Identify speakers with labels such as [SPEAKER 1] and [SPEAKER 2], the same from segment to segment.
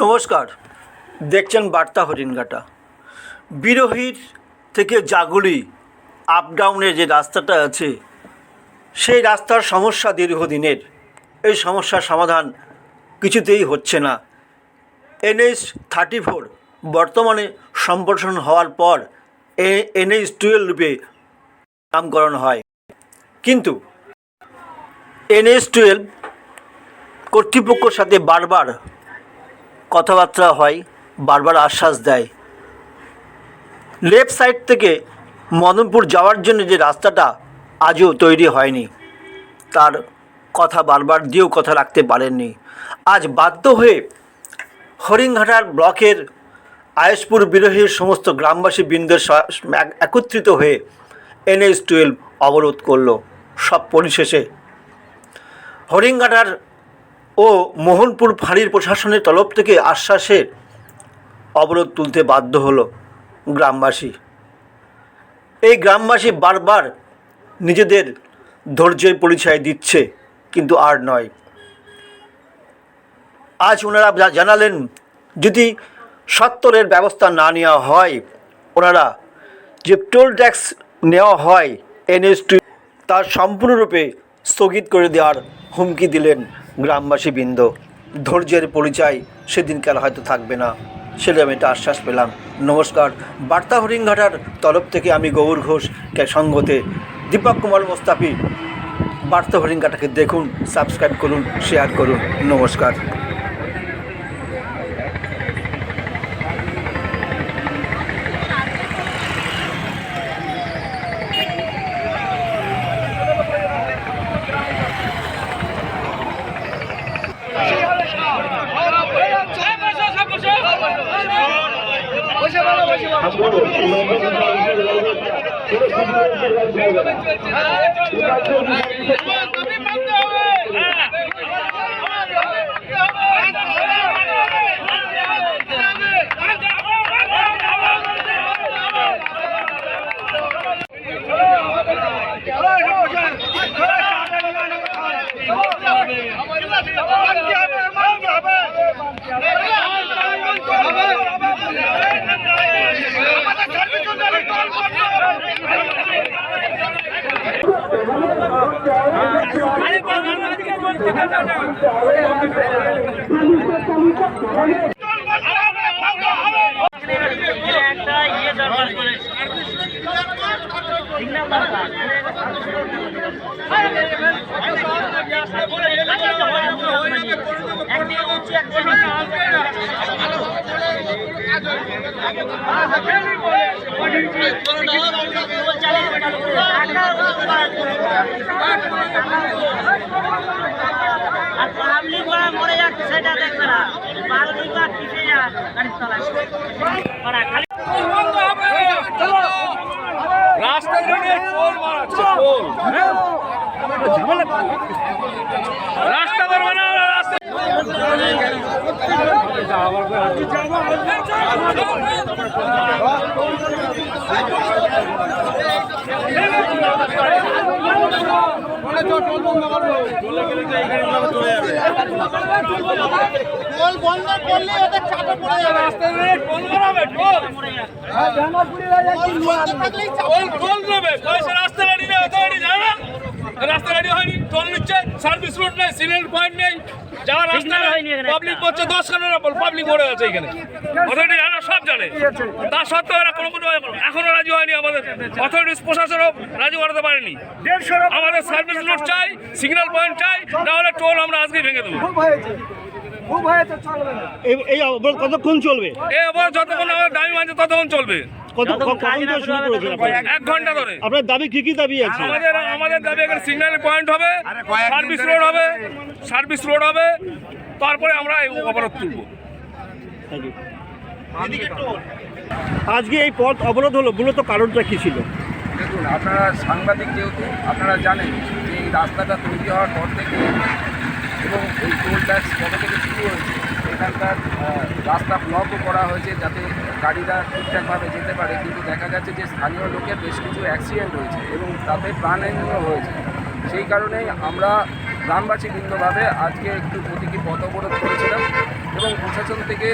[SPEAKER 1] নমস্কার, দেখছেন বার্তা হরিণঘাটা। বিরোহীর থেকে জাগুলি আপ ডাউনের যে রাস্তাটা আছে, সেই রাস্তার সমস্যা দীর্ঘদিনের। এই সমস্যার সমাধান কিছুতেই হচ্ছে না। এনএইচ থার্টি ফোর বর্তমানে সম্প্রসারণ হওয়ার পর এনএইচ টুয়েলভ রূপে নামকরণ হয়। কিন্তু এনএইচ টুয়েলভ কর্তৃপক্ষের সাথে বারবার কথাবার্তা হয়, বারবার আশ্বাস দেয়। লেফট সাইড থেকে মদনপুর যাওয়ার জন্য যে রাস্তাটা আজও তৈরি হয়নি, তার কথা বারবার দিয়েও কথা রাখতে পারেননি। আজ বাধ্য হয়ে হরিণঘাটার ব্লকের আয়েশপুর বিরোহীর সমস্ত গ্রামবাসী বৃন্দের একত্রিত হয়ে এনএইচ টুয়েলভ অবরোধ করল সব পরিশেষে। হরিঙ্গাটার ও মোহনপুর ফাঁড়ির প্রশাসনের তরফ থেকে আশ্বাসে অবরোধ তুলতে বাধ্য হলো গ্রামবাসী। এই গ্রামবাসী বারবার নিজেদের ধৈর্যের পরিচয় দিচ্ছে, কিন্তু আর নয়। আজ ওনারা জানালেন, যদি সত্তরের ব্যবস্থা না নেওয়া হয়, ওনারা যে টোল ট্যাক্স নেওয়া হয় এনএসটি তার সম্পূর্ণরূপে স্থগিত করে দেওয়ার হুমকি দিলেন গ্রামবাসী বৃন্দ। ধৈর্যের পরিচয় সেদিনকার হয়তো থাকবে না, সেটা আমি একটা আশ্বাস পেলাম। নমস্কার, বার্তা হরিণঘাটার তরফ থেকে আমি গৌর ঘোষ সঙ্গতে দীপক কুমার মোস্তাফি। বার্তা হরিণঘাটাকে দেখুন, সাবস্ক্রাইব করুন শেয়ার করুন। নমস্কার।
[SPEAKER 2] আমাদের একটা ইয়ে দরকার করে একদিকে উঠছি একদিকে আর পাবলিক ওরা মরে যাচ্ছে সেটা দেখবে না পাবলিক আর কিসে যা ওরা খালি
[SPEAKER 3] রাস্তা দিয়ে পোল মারাচ্ছে পোল রাস্তা করবে না ওরা রাস্তা
[SPEAKER 4] পোল বন্ধ করলে ওদের চাপে পড়ে যাবে
[SPEAKER 3] রাস্তা দিয়ে পোল মারাবে পোল
[SPEAKER 4] পোল থাকলেই
[SPEAKER 3] পোল পোল পয়সা রাস্তা রেডি নেই অথরিটি জানে না রাস্তা রেডি হয়নি টোল নিচ্ছে সার্ভিস রুট নেই সিগন্যাল পয়েন্ট নেই। যাওয়ার রাস্তা পাবলিক। করছে দশ খানের পাবলিক মরে আছে এখানে। অথরিটি জানে সব জানে। তা সত্ত্বেও এরা কোনো কোনো এখনও রাজি হয়নি আমাদের। অথরিটিস প্রশাসনও রাজি করাতে পারেনি। আমাদের সার্ভিস রুট চাই সিগন্যাল পয়েন্ট চাই না হলে টোল আমরা আজকে ভেঙে দেবো।
[SPEAKER 1] এই- এই অবরোধ কতক্ষণ চলবে?
[SPEAKER 3] এই আবার যতক্ষণ আমাদের দাবি মানছে ততক্ষণ চলবে।
[SPEAKER 1] কত কখন থেকে শুরু করেছেন
[SPEAKER 3] এক ঘণ্টা ধরে।
[SPEAKER 1] আপনার দাবি কি কি দাবি আছে?
[SPEAKER 3] আমাদের আমাদের দাবি এখানে সিগন্যাল পয়েন্ট হবে সার্ভিস রোড হবে সার্ভিস রোড হবে তারপরে আমরা অবরোধ তুলবো.
[SPEAKER 1] আজকে এই পথ অবরোধ হলো মূলত কারণটা কি ছিল?
[SPEAKER 5] দেখুন আপনারা সাংবাদিক যেহেতু আপনারা জানেন যে এই রাস্তাটা তৈরি হওয়ার পর থেকে এবং এই টোল ট্যাক্স কবে থেকে শুরু হয়েছে এখানকার রাস্তা ব্লকও করা হয়েছে যাতে গাড়িরা ঠিকঠাকভাবে যেতে পারে। কিন্তু দেখা গেছে যে স্থানীয় লোকের বেশ কিছু অ্যাক্সিডেন্ট হয়েছে এবং তাতে প্রাণহানিও হয়েছে। সেই কারণেই আমরা গ্রামবাসী ভিন্নভাবে আজকে একটু প্রতীকী পথ অবরোধ করেছিলাম এবং প্রশাসন থেকে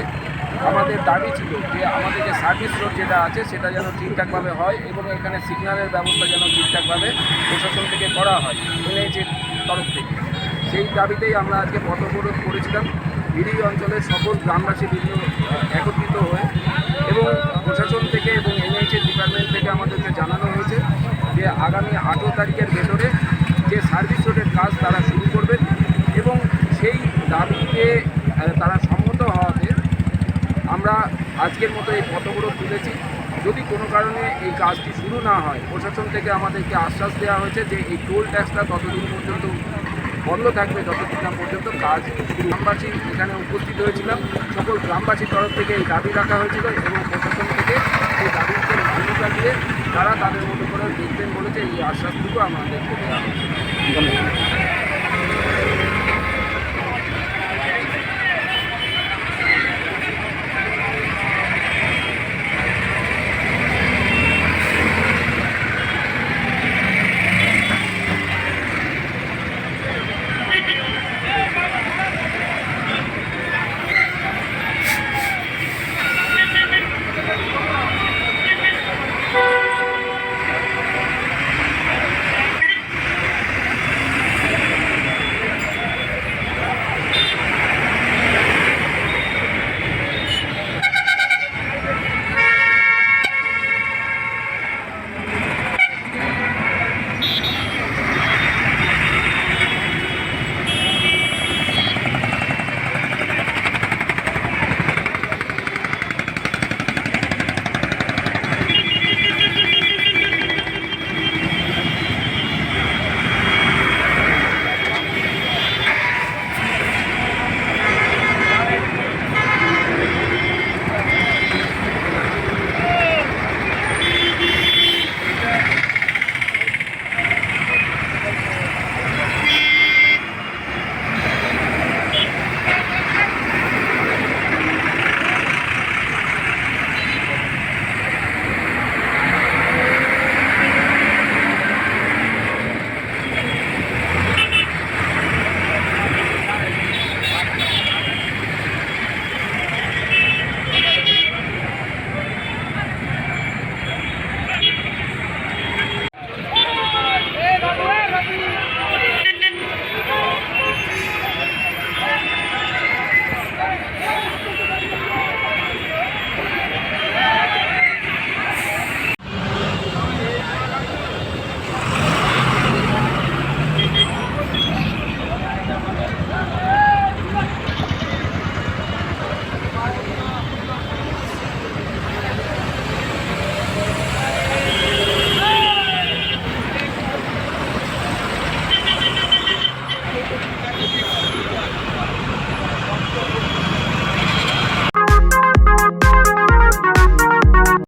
[SPEAKER 5] আমাদের দাবি ছিল যে আমাদের যে সার্ভিস রোড যেটা আছে সেটা যেন ঠিকঠাকভাবে হয় এবং এখানে সিগন্যালের ব্যবস্থা যেন ঠিকঠাকভাবে প্রশাসন থেকে করা হয় এনএইচের তরফ থেকে। সেই দাবিতেই আমরা আজকে পথ অবরোধ করেছিলাম। ইডি অঞ্চলের সকল গ্রামবাসী বিভিন্ন একত্রিত হয়ে এবং প্রশাসন থেকে এবং এনএইচের ডিপার্টমেন্ট থেকে আমাদেরকে জানানো হয়েছে যে আগামী আঠেরো তারিখের ভেতরে যে সার্ভিস রোডের কাজ তারা শুরু করবেন এবং সেই দাবিতে তারা সম্মত হওয়াতে আমরা আজকের মতো এই পথগুলো তুলেছি। যদি কোনো কারণে এই কাজটি শুরু না হয়, প্রশাসন থেকে আমাদেরকে আশ্বাস দেওয়া হয়েছে যে এই টোল ট্যাক্সটা ততদিন পর্যন্ত বন্ধ থাকবে যতদিন না পর্যন্ত কাজ গ্রামবাসী এখানে উপস্থিত হয়েছিলাম সকল গ্রামবাসীর তরফ থেকে এই দাবি রাখা হয়েছিল এবং প্রশাসন থেকে এই দাবিকে মান্যতা দিয়ে তারা তাদের মতো করে দেখবেন বলেছে। এই আশ্বাসটুকু
[SPEAKER 1] আমাদের